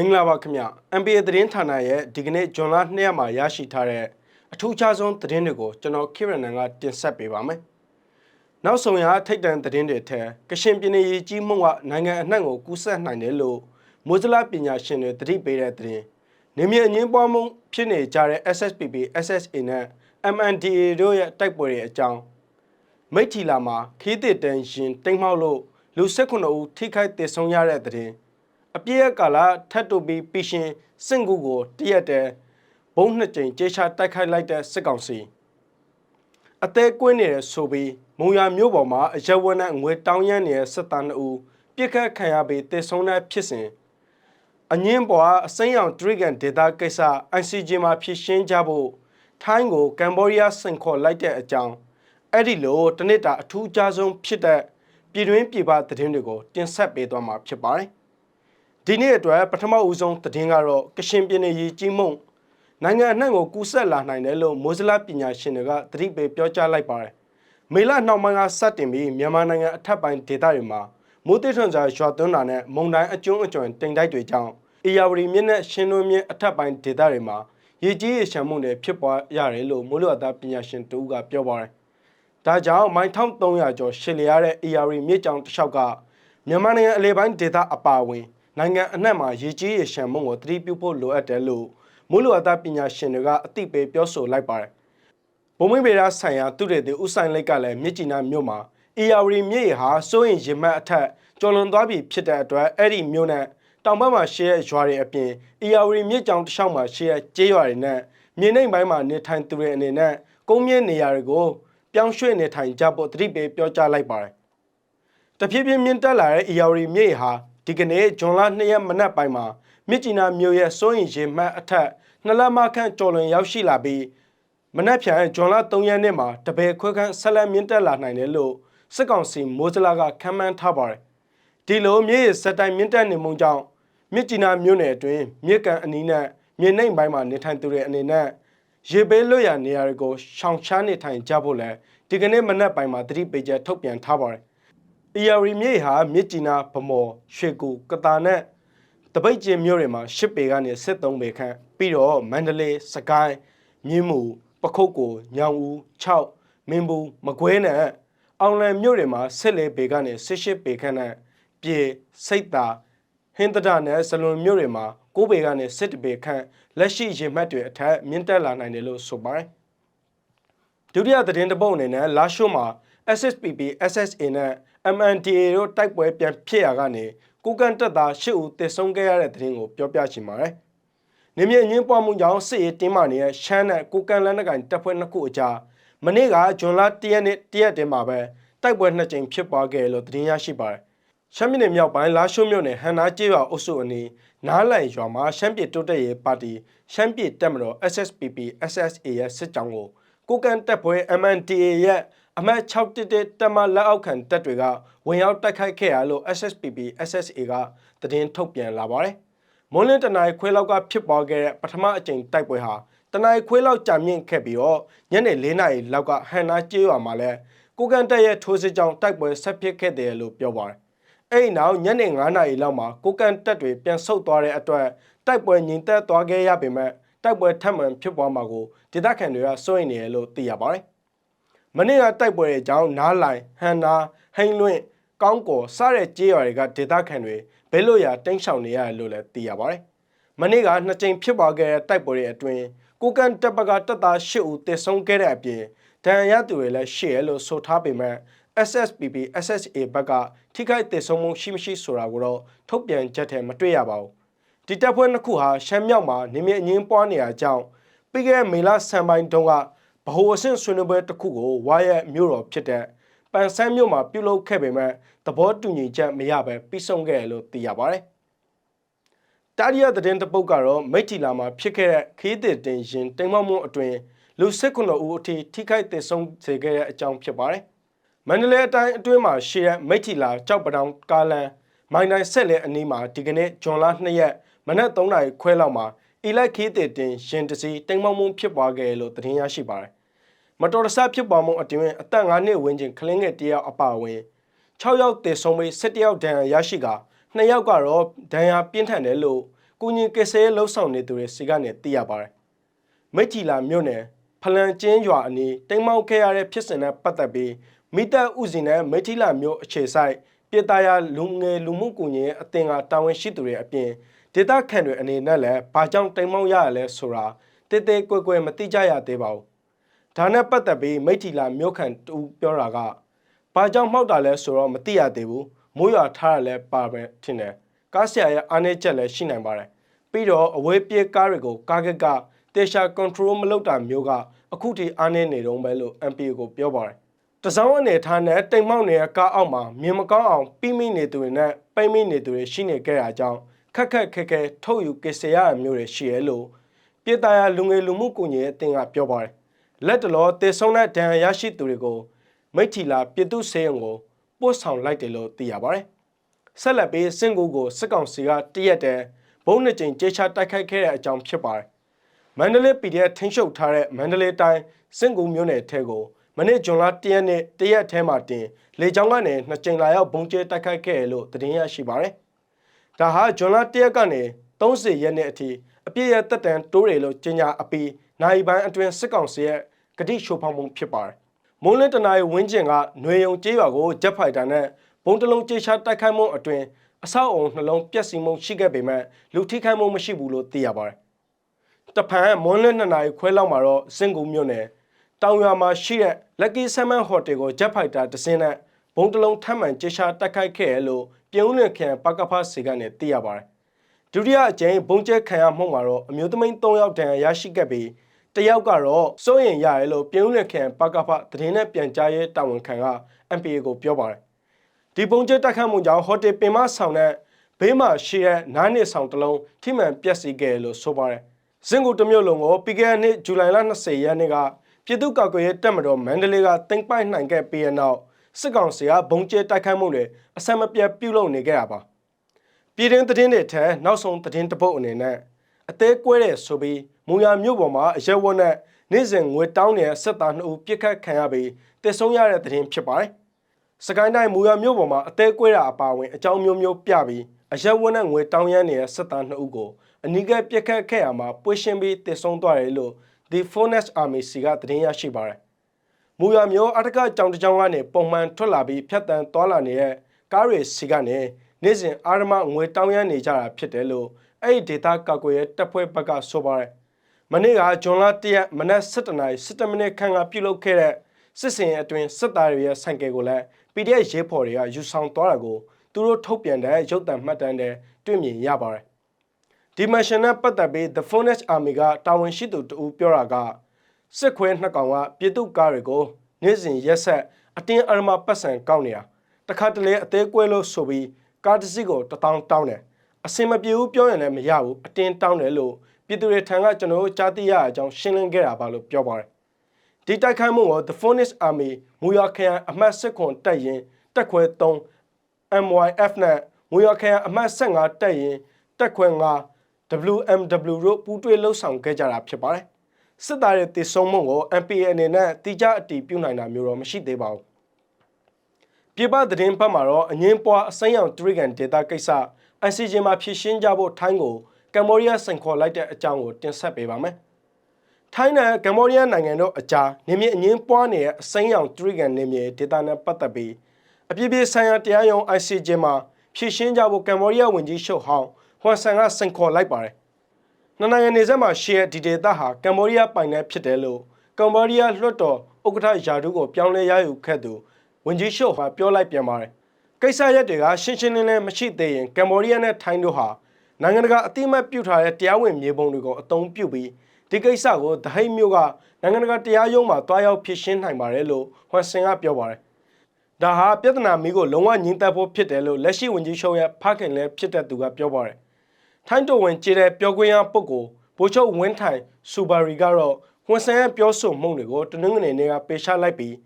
မင်္ဂလာပါခင်ဗျ MPA သတင်းဌာနရဲ့ဒီကနေ့ဇွန်လ2ရက်မှာရရှိထားတဲ့အထူးခြားဆုံးသတင်းတွေကိုကျွန်တော်ခိရနန်ကတင်ဆက်ပေးပါမယ်။နောက်ဆုံးရထိတ်တန့်သတင်းတွေထဲကရှင်ပြည်နယ်ကြီးကြီးမှုကနိုင်ငံအနှံ့ကိုကူးစက်နိုင်တယ်လို့မိုးစလာပညာရှင်တွေသတိပေးတဲ့သတင်းနေမြေအငင်းပွားမှုဖြစ်နေကြတဲ့ SSPP SSA နဲ့ MNDAA တို့ရဲ့တိုက်ပွဲတွေအကြောင်းမိထီလာမှာခီးတစ်တန်ရှင်တိမ်မှောက်လို့လူ19ဦးထိခိုက်ဒေဆုံးရတဲ့သတင်း အပြည့်အကာလထတ်တူပြီးပီရှင်စင့်ကူကိုတရက်တဲ့ဘုံနှစ်ကြိမ်ကြေချတိုက်ခိုက်လိုက်တဲ့စစ်ကောင်စီအသေးကွင်းနေတဲ့ဆိုပြီးမုံရမျိုးပေါ်မှာအရက်ဝက်နဲ့ငွေတောင်းရမ်းနေတဲ့စစ်သား2ဦးပြစ်ခတ်ခံရပြီးတေဆုံးတဲ့ဖြစ်စဉ်အငင်းပေါ်အစိမ်းရောင်ဒရိဂန်ဒေတာကိစ္စ ICJ မှာဖြည့်ရှင်းကြဖို့ထိုင်းကိုကမ်ဘောဒီးယားဆင်ခေါ်လိုက်တဲ့အကြောင်းအဲ့ဒီလိုတနစ်တာအထူးအကြဆုံးဖြစ်တဲ့ပြည်တွင်းပြည်ပသတင်းတွေကိုတင်ဆက်ပေးသွားမှာဖြစ်ပါတယ်။ ဒီနေ့အတွက်ပထမဦးဆုံးသတင်းကတော့ကရှင်ပြည်နယ်ကြီးကြီးမုံနိုင်ငံအနှံ့ကိုကူးဆက်လာနိုင်တယ်လို့မိုးစလာပညာရှင်တွေကသတိပေးပြောကြားလိုက်ပါတယ်။မေလနှောင်းပိုင်းကစတင်ပြီးမြန်မာနိုင်ငံအထက်ပိုင်းဒေသတွေမှာမိုးတိထွန်စာရွာသွန်းတာနဲ့မုန်တိုင်းအကျုံးအကျွံတင်တိုက်တွေကြောင့်အေယာဝတီမြစ်နဲ့ရှင်းလွန်းမြစ်အထက်ပိုင်းဒေသတွေမှာရေကြီးရေရှမ်းမှုတွေဖြစ်ပွားရတယ်လို့မိုးလေဝသပညာရှင်တူကပြောပါတယ်။ဒါကြောင့်မိုင်1300ကျော်ရှစ်လျားတဲ့ AR မြစ်ကြောင်တစ်လျှောက်ကမြန်မာနိုင်ငံအလဲပိုင်းဒေသအပါအဝင် နိုင်ငံအနှံ့မှာရေကြီးရေရှမ်းမှုကိုသတိပြုဖို့လိုအပ်တယ်လို့မိုးလေဝသပညာရှင်တွေကအသိပေးပြောဆိုလိုက်ပါတယ်။ဘုံမင်းပေရာဆိုင်ရာသူတွေတဲ့ဥဆိုင်လိုက်ကလည်းမြစ်ကြီးနားမြို့မှာ AR မြစ်ဟာစိုးရင်ရေမှတ်အထက်ကျော်လွန်သွားပြီဖြစ်တဲ့အတွက်အဲ့ဒီမြို့နဲ့တောင်ဘက်မှာရှေ့ရွာတွေအပြင် AR မြစ်ကြောင်တစ်လျှောက်မှာရှေ့ကျေးရွာတွေနဲ့မြေနိမ့်ပိုင်းမှာနေထိုင်သူတွေအနေနဲ့ကုန်းမြင့်နေရာတွေကိုပြောင်းရွှေ့နေထိုင်ကြဖို့သတိပေးပြောကြားလိုက်ပါတယ်။တဖြည်းဖြည်းမြင့်တက်လာတဲ့ ER မြေဟာ ဒီကနေ့ဇွန်လ2ရက်မနက်ပိုင်းမှာမြစ်ကြီးနားမြို့ရဲ့စိုးရင်ရေမှတ်အထက်နှစ်လမခန့်ကျော်လွန်ရောက်ရှိလာပြီးမနက်ဖြန်ဇွန်လ3ရက်နေ့မှာတပည့်ခွဲခန့်ဆက်လက်မြင့်တက်လာနိုင်တယ်လို့စစ်ကောင်စီမိုးစလာကခန့်မှန်းထားပါတယ်။ဒီလိုမြေစက်တိုင်းမြင့်တက်နေမှုကြောင့်မြစ်ကြီးနားမြို့နယ်အတွင်းမြစ်ကန်အနီးနဲ့မြေနှိမ်ပိုင်းမှာနေထိုင်သူတွေအနေနဲ့ရေပေးလွတ်ရနေရာတွေကိုရှောင်ရှားနေထိုင်ကြဖို့လဲဒီကနေ့မနက်ပိုင်းမှာသတိပေးချက်ထုတ်ပြန်ထားပါတယ်။ ERI မြေဟာမြစ်ကြီးနားဗမော်ရွှေကူကတာနဲ့တပိတ်ကျင်းမြို့တွေမှာ10ပေကနေ73ပေခန့်ပြီးတော့မန္တလေးစကိုင်းမြင်းမူပခုတ်ကိုညောင်ဦး6မင်းဘူးမကွဲနဲ့အောင်လံမြို့တွေမှာ14ပေကနေ18ပေခန့်နဲ့ပြေစိတ်တာဟင်းတဒနဲ့ဇလွန်မြို့တွေမှာ9ပေကနေ17ပေခန့်လက်ရှိရေမှတ်တွေအထက်မြင့်တက်လာနိုင်တယ်လို့ဆိုပါတယ်ဒုတိယသတင်းတစ်ပုဒ်အနေနဲ့လာရှိုးမှာ SSPP SSA နဲ့ MNDA တို့တိုက်ပွဲပြန်ဖြစ်ရာကနေကုကန်တက်သား၈ဦးတည်ဆုံခဲ့ရတဲ့သတင်းကိုပြောပြချင်ပါတယ်။နေမြေအငင်းပွားမှုကြောင့်စစ်ရေးတင်းမာနေတဲ့ရှမ်းနဲ့ကုကန်လက်နက်ကိုင်တပ်ဖွဲ့နှစ်ခုအကြားမနေ့ကဇွန်လ၁ရက်နေ့တရက်တည်းမှာပဲတိုက်ပွဲနှစ်ကြိမ်ဖြစ်ပွားခဲ့လို့သတင်းရရှိပါတယ်။ရှမ်းပြည်နယ်မြောက်ပိုင်းလာရှိုးမြို့နယ်ဟန်နာကျေးရွာအုပ်စုအနီးနားလန်ရွာမှာရှမ်းပြည်တိုးတက်ရေးပါတီရှမ်းပြည်တပ်မတော် SSPP SSA ရဲ့စစ်ကြောင်းကိုကိုကန်တပ်ဖွဲ့ MNDA ရဲ့ အမှတ်611တပ်မလက်အောက်ခံတပ်တွေကဝင်ရောက်တိုက်ခိုက်ခဲ့ရလို့ SSPP SSA ကသတင်းထုတ်ပြန်လာပါတယ်။မွန်းလင်းတနင်္ဂနွေခွဲလောက်ကဖြစ်ပွားခဲ့တဲ့ပထမအကြိမ်တိုက်ပွဲဟာတနင်္ဂနွေခွဲလောက်ကြာမြင့်ခဲ့ပြီးတော့ညနေ၄နာရီလောက်ကဟန်နာကျေးရွာမှာလဲကိုကန်တပ်ရဲ့ထိုးစစ်ကြောင်းတိုက်ပွဲဆက်ဖြစ်ခဲ့တယ်လို့ပြောပါတယ်။အဲ့ဒီနောက်ညနေ9နာရီလောက်မှာကိုကန်တပ်တွေပြန်ဆုတ်သွားတဲ့အတွက်တိုက်ပွဲငြိမ်သက်သွားခဲ့ရပေမဲ့တိုက်ပွဲထပ်မံဖြစ်ပွားမှာကိုဒေသခံတွေကစိုးရိမ်နေတယ်လို့သိရပါတယ်။ မနေ့ကတိုက်ပွဲတွေကြောင့်နားလိုင်ဟန်နာဟိန်လွင့်ကောင်းကော်စတဲ့ကြေးရွာတွေကဒေသခံတွေဘဲလို့ရတိန့်ရှောင်နေရတယ်လို့လည်းသိရပါတယ်။မနေ့ကနှစ်ကြိမ်ဖြစ်ပွားခဲ့တဲ့တိုက်ပွဲတွေအတွင်းကိုကန်တပ်ပကတပ်သား၈ဦးတေဆုံးခဲ့တဲ့အပြင်ဒဏ်ရာရသူတွေလည်းရှိရလို့ဆိုထားပေမဲ့ SSPP SSA ဘက်ကထိခိုက်တေဆုံးမှုရှိမရှိဆိုတာကိုတော့ထုတ်ပြန်ချက်ထဲမတွေ့ရပါဘူးဒီတပ်ဖွဲ့နှစ်ခုဟာရှမ်းမြောက်မှာနေမြေအငင်းပွားနေရကြောင်းပြီးခဲ့တဲ့မေလဆန်ပိုင်းတုန်းကဗ ဟိုအဆင့်ဆွေးနွေးပွဲတစ်ခုကိုဝါရဲ့မြို့တော်ဖြစ်တဲ့ပန်ဆန်းမြို့မှာပြုလုပ်ခဲ့ပေမဲ့သဘောတူညီချက်မရဘဲပြီးဆုံးခဲ့တယ်လို့သိရပါတယ်။တာရီယာသတင်းတပုတ်ကတော့မိထီလာမှာဖြစ်ခဲ့တဲ့ခီးတဲ့တင်ရင်တိမ်မောက်မှုအတွင်လူစစ်ခုနှစ်ဦးအထိထိခိုက်သေဆုံးစေခဲ့တဲ့အကြောင်းဖြစ်ပါတယ်။မန္တလေးအတိုင်းအတွင်းမှာရှိတဲ့မိထီလာကြောက်ပတောင်ကားလန်မိုင်းတိုင်းဆက်လက်အနီးမှာဒီကနေ့ဇွန်လ2ရက်မနက်3နာရီခွဲလောက်မှာအီလက်ခီးတဲ့တင်ရှင်တစီတိမ်မောက်မှုဖြစ်ပွားခဲ့လို့သတင်းရရှိပါတယ်။ မတော်တဆဖြစ်ပွားမှုအတွင်းအသက်9နှစ်ဝန်းကျင်ကလင်းငယ်တယောက်အပါအဝင်6ယောက်သေဆုံးပြီး7ယောက်ဒဏ်ရာရရှိက2ယောက်ကတော့ဒဏ်ရာပြင်းထန်တယ်လို့ကုညီကယ်ဆယ်ရေးလှုပ်ဆောင်နေသူတွေစီကနေသိရပါတယ်မိတ်ဂျီလာမြို့နယ်ဖလန်ကျင်းရွာအနီးတိမ်မောက်ခဲ့ရတဲ့ဖြစ်စဉ်နဲ့ပတ်သက်ပြီးမိသက်ဥစီနဲ့မိတ်ဂျီလာမြို့အခြေဆိုင်ပြည်သားရလူငယ်လူမှုကူညီရေးအသင်းကတာဝန်ရှိသူတွေအပြင်ဒေသခံတွေအနေနဲ့လည်းဘာကြောင့်တိမ်မောက်ရရလဲဆိုတာတေးသေးကွယ်ကွယ်မသိကြရသေးပါဘူး ဒါနဲ့ပတ်သက်ပြီးမိတ်ဂျီလာမြို့ခံတူပြောတာကဘာကြောင့်မှောက်တာလဲဆိုတော့မသိရသေးဘူးမိုးရွာထားရလဲပါပဲထင်တယ်ကားဆရာရဲ့အားနည်းချက်လည်းရှိနိုင်ပါတယ်ပြီးတော့အဝေးပြေးကားတွေကိုကားကကတေချာ control မလုပ်တာမျိုးကအခုထိအားနည်းနေတော့ပဲလို့ MP ကိုပြောပါတယ်တစောင်းအနေထားနဲ့တိမ်မောက်နေတဲ့ကားအောက်မှာမြင်မကောင်းအောင်ပြီးမိနေသူတွေနဲ့ပိမ့်မိနေသူတွေရှိနေကြတာကြောင့်ခက်ခက်ခဲခဲထုတ်ယူကိစ္စရအမျိုးတွေရှိရဲလို့ပြည်သားရလူငယ်လူမှုကူညီရေးအသင်းကပြောပါတယ် လက်တလောတေဆုံးတဲ့ဒဏ်ရာရရှိသူတွေကိုမိထီလာပြည်သူစေယုံကိုပို့ဆောင်လိုက်တယ်လို့သိရပါတယ်ဆက်လက်ပြီးစင်ကူကိုစစ်ကောင်စီကတရက်တည်းဘုံနှစ်ကြိမ်ကြေချတိုက်ခိုက်ခဲ့တဲ့အကြောင်းဖြစ်ပါတယ်မန္တလေး PDF ထိန်းချုပ်ထားတဲ့မန္တလေးတိုင်းစင်ကူမြို့နယ်ထဲကိုမနေ့ဇွန်လ1ရက်နေ့တရက်ထဲမှာတင်လေကြောင်းကနေနှစ်ကြိမ်လာရောက်ဘုံကျဲတိုက်ခိုက်ခဲ့တယ်လို့သတင်းရရှိပါတယ်။ဒါဟာဇွန်လ1ရက်ကနေ30ရက်နေ့အထိအပြည့်ရတက်တန်တိုးတယ်လို့ကြေညာအပြီးနိုင်ပိုင်းအတွင်းစစ်ကောင်စီရဲ့ ဂတိရှိုးဖောက်မှုဖြစ်ပါတယ်။မုံလင်းတနာရီဝင်းကျင်ကຫນွေယုံကျေးရွာကိုဂျက်ဖိုက်တာနဲ့ဘုံတလုံးကြေချတိုက်ခိုက်မှုအတွင်းအဆောက်အုံနှလုံးပျက်စီးမှုရှိခဲ့ပေမဲ့လူထိခိုက်မှုမရှိဘူးလို့သိရပါတယ်။တဖန်မွန်းလင်း2နာရီခွဲလောက်မှာတော့စင်ကူမြို့နယ်တောင်ရွာမှာရှိတဲ့ Lucky Salmon Hotel ကို Jet Fighter တစ်စင်းနဲ့ဘုံတလုံးထပ်မံကြေချတိုက်ခိုက်ခဲ့ရလို့ပြုံးလင်ခရိုင်ပကဖစီကနေသိရပါတယ်။ဒုတိယအကြိမ်ဘုံကျဲခံရမှုမှာတော့အမျိုးသမီး3ယောက်တန်ရရှိခဲ့ပြီး တယောက်ကတော့စိုးရင်ရတယ်လို့ပြုံးလင်ခရိုင်ပကဖသတင်းနဲ့ပြန်ကြားရေးတာဝန်ခံက MPA ကိုပြောပါတယ်။ဒီဘုံကျဲတိုက်ခိုက်မှုကြောင့်ဟိုတယ်ပင်မဆောင်တဲ့ဘေးမှာရှိတဲ့နားနေဆောင်တစ်လုံးထိမှန်ပျက်စီးခဲ့လို့ဆိုပါတယ်။စင်ကူတစ်မျိုးလုံးကိုပြီးခဲ့တဲ့နှစ်ဇူလိုင်လ20ရက်နေ့ကပြည်သူ့ကောက်ကွယ်ရေးတပ်မတော်မန္တလေးကတင်ပိုက်နိုင်ခဲ့ပြီးတဲ့နောက်စစ်ကောင်စီကဘုံကျဲတိုက်ခိုက်မှုတွေအဆက်မပြတ်ပြုလုပ်နေခဲ့တာပါပြည်တွင်းသတင်းတွေထဲနောက်ဆုံးသတင်းတစ်ပုဒ်အနေနဲ့ အသေးကွဲတဲ့ဆိုပြီးမူရမြို့ပေါ်မှာအရက်ဝတ်နဲ့နေ့စဉ်ငွေတောင်းနေတဲ့စစ်သားနှစ်ဦးပြစ်ခတ်ခံရပြီးတည်ဆုံးရတဲ့သတင်းဖြစ်ပါတယ်စကိုင်းတိုင်းမူရမြို့ပေါ်မှာအသေးကွဲတာအပါအဝင်အကြောင်းမျိုးမျိုးပြပြီးအရက်ဝတ်နဲ့ငွေတောင်းရမ်းနေတဲ့စစ်သားနှစ်ဦးကိုအနီးကပ်ပြစ်ခတ်ခဲ့ရမှာပွေရှင်းပြီးတည်ဆုံးသွားတယ်လို့ The Forest Army စီကသတင်းရရှိပါတယ်။မူရမျိုးအတကကြောင်တကြောင်ကနေပုံမှန်ထွက်လာပြီးဖြတ်တန်းသွားလာနေတဲ့ကားတွေစီကနေနေ့စဉ်အာရမငွေတောင်းရမ်းနေကြတာဖြစ်တယ်လို့ အဲ့ဒီဒေတာကောက်ကွယ်ရဲ့တပ်ဖွဲ့ဘက်ကဆိုပါတယ်။မနေ့ကဂျွန်လ1ရက်မနက်7:00နာရီ7မိနစ်ခန့်ကပြုလုပ်ခဲ့တဲ့စစ်စင်အတွင်းစစ်သားတွေရဲ့ဆိုင်ကယ်ကိုလည်း PDF ရေးဖော်တွေကယူဆောင်သွားတာကိုသူတို့ထုတ်ပြန်တဲ့ရုပ်သံမှတ်တမ်းတွေတွေ့မြင်ရပါတယ်ဒီမရှင်နဲ့ပတ်သက်ပြီး The Phoenix Army ကတာဝန်ရှိသူတူပြောတာကစစ်ခွဲနှစ်ကောင်ကပြည်သူကားတွေကိုနေ့စဉ်ရက်ဆက်အတင်းအရမပတ်စံကောက်နေတာတခါတလေအသေးကွဲလို့ဆိုပြီးကားတစ်စီးကိုတထောင်တောင်းတယ် အစင်မပြေဘူးပြောရင်လည်းမရဘူးအတင်းတောင်းတယ်လို့ပြည်သူတွေထံကကျွန်တော်တို့ကြားသိရအကြောင်းရှင်းလင်းခဲ့တာပါလို့ပြောပါတယ်ဒီတိုက်ခိုက်မှုကို The Phoenix Army မူရခရိုင်အမှတ်7ခွန်တက်ရင်တက်ခွဲ3 MYF နဲ့မူရခရိုင်အမှတ်15တက်ရင်တက်ခွဲ9 WMW တို့ပူးတွဲလှုပ်ဆောင်ခဲ့ကြတာဖြစ်ပါတယ်။စစ်သားရဲ့တည်ဆုံမှုကို MPA အနေနဲ့တိကျအတည်ပြုနိုင်တာမျိုးတော့မရှိသေးပါဘူး။ပြည်ပသတင်းဖတ်မှာတော့အငင်းပွားအစိမ်းရောင်တရိကန်ဒေတာကိစ္စ ICJ မှာဖြည့်ရှင်းကြဖို့ထိုင်းကိုကမ္ဘောဒီးယားစင်ခေါ်လိုက်တဲ့အကြောင်းကိုတင်ဆက်ပေးပါမယ်။ထိုင်းနဲ့ကမ္ဘောဒီးယားနိုင်ငံတို့အကြားနေမြေအငင်းပွားနေတဲ့အစိမ်းရောင်တရိကန်နေမြေဒေတာနဲ့ပတ်သက်ပြီးအပြည့်ပြည့်ဆိုင်ရာတရားရုံး ICJ မှာဖြည့်ရှင်းကြဖို့ကမ္ဘောဒီးယားဝန်ကြီးချုပ်ဟောင်းဟွန်ဆန်ကစင်ခေါ်လိုက်ပါတယ်။နှစ်နိုင်ငံနေဆက်မှာရှီရဲ့ဒီဒေသဟာကမ္ဘောဒီးယားပိုင်နယ်ဖြစ်တယ်လို့ကမ္ဘောဒီးယားလွှတ်တော်ဥက္ကဋ္ဌယာဒူးကိုပြောင်းလဲရယူခဲ့သူဝန်ကြီးရှုပ်ဟာပြောလိုက်ပြန်ပါတယ်။ ကိစ္စရက်တွေကရှင်းရှင်းလင်းလင်းမရှိသေးရင်ကမ္ဘောဒီးယားနဲ့ထိုင်းတို့ဟာနိုင်ငံတကာအတိမတ်ပြုထားတဲ့တရားဝင်မြေပုံတွေကိုအသုံးပြုပြီးဒီကိစ္စကိုဒဟိတ်မျိုးကနိုင်ငံတကာတရားရုံးမှာတွားရောက်ဖြေရှင်းနိုင်ပါတယ်လို့ဟွန်ဆင်ကပြောပါတယ်။ဒါဟာပြဿနာမီးကိုလုံးဝငြင်းသက်ဖို့ဖြစ်တယ်လို့လက်ရှိဝန်ကြီးချုပ်ရဲ့ဖခင်လည်းဖြစ်တဲ့သူကပြောပါတယ်။ထိုင်းတော်ဝင်ကြေတဲ့ပြောခွင့်ရပုဂ္ဂိုလ်ဗိုလ်ချုပ်ဝင်းထိုင်စူပါရီကတော့ဝန်ဆန်ရဲ့ပြောဆိုမှုတွေကိုတနင်္ဂနွေနေ့ကပေးချလိုက်ပြီး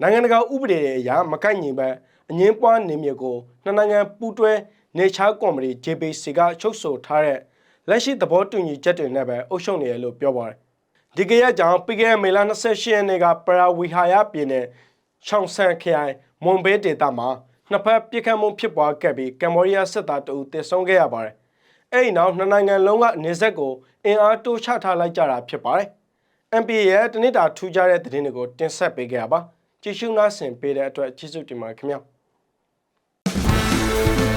နိုင်ငံတကာဥပဒေတွေအရမကိုက်ညီပဲ အငင်းပွားနေမြေကိုနှစ်နိုင်ငံပူးတွဲနေချာကော်မတီ JPC ကချုပ်ဆိုထားတဲ့လက်ရှိသဘောတူညီချက်တွေနဲ့ပဲအုပ်ချုပ်နေရလို့ပြောပါတယ်။ဒီကရက်ကြောင့်ပြီးခဲ့တဲ့မေလ28ရက်နေ့ကပရာဝီဟာယာပြည်နယ်ချောင်ဆန်ခရိုင်မွန်ဘေးဒေသမှာနှစ်ဖက်ပြစ်ခတ်မှုဖြစ်ပွားခဲ့ပြီးကမ္ဘောဒီးယားစစ်သားတအူတေဆုံးခဲ့ရပါတယ်။အဲ့ဒီနောက်နှစ်နိုင်ငံလုံးကနေဆက်ကိုအင်အားတိုးချထားလိုက်ကြတာဖြစ်ပါတယ်။ MPA ရဲ့တနစ်တာထူးခြားတဲ့သတင်းတွေကိုတင်ဆက်ပေးခဲ့တာပါ။ကြည့်ရှုနားဆင်ပေးတဲ့အတွက်ကျေးဇူးတင်ပါတယ်ခင်ဗျာ။ you.